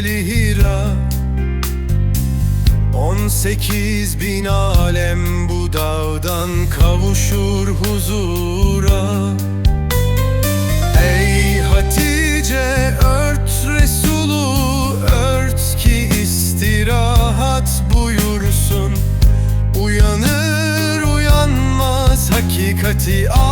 Cebeli Hira. On sekiz bin alem bu dağdan kavuşur huzura. Ey Hatice ört Resulü ört ki istirahat buyursun. Uyanır uyanmaz hakikati alemlere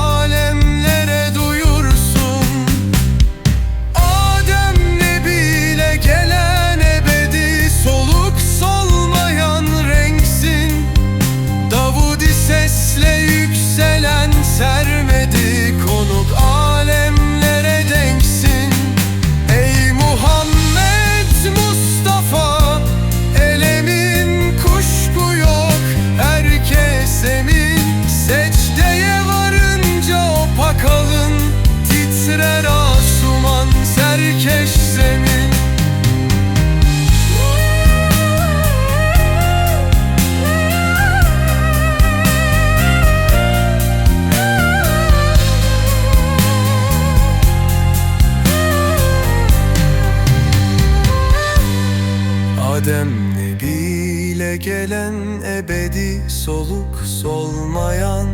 Adem Nebi'yle gelen ebedi soluk solmayan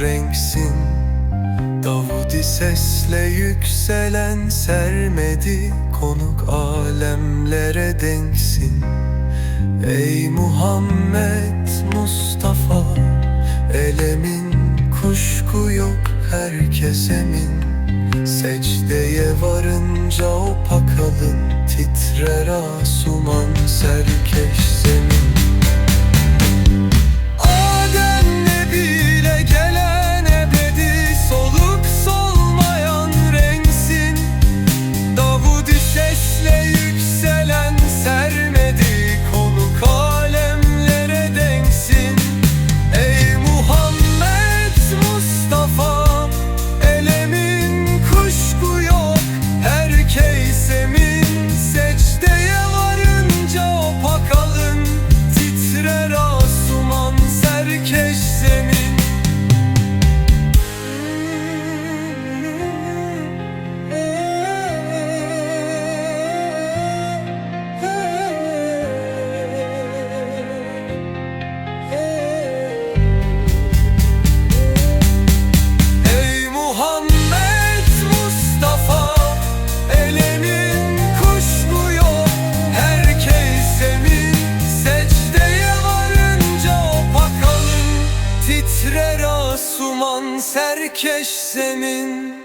renksin. Davudi sesle yükselen sermedi konuk alemlere denksin. Ey Muhammed Mustafa elemin kuşku yok herkes emin. Secdeye varınca o pakalın titrer asuman education serkeş zemin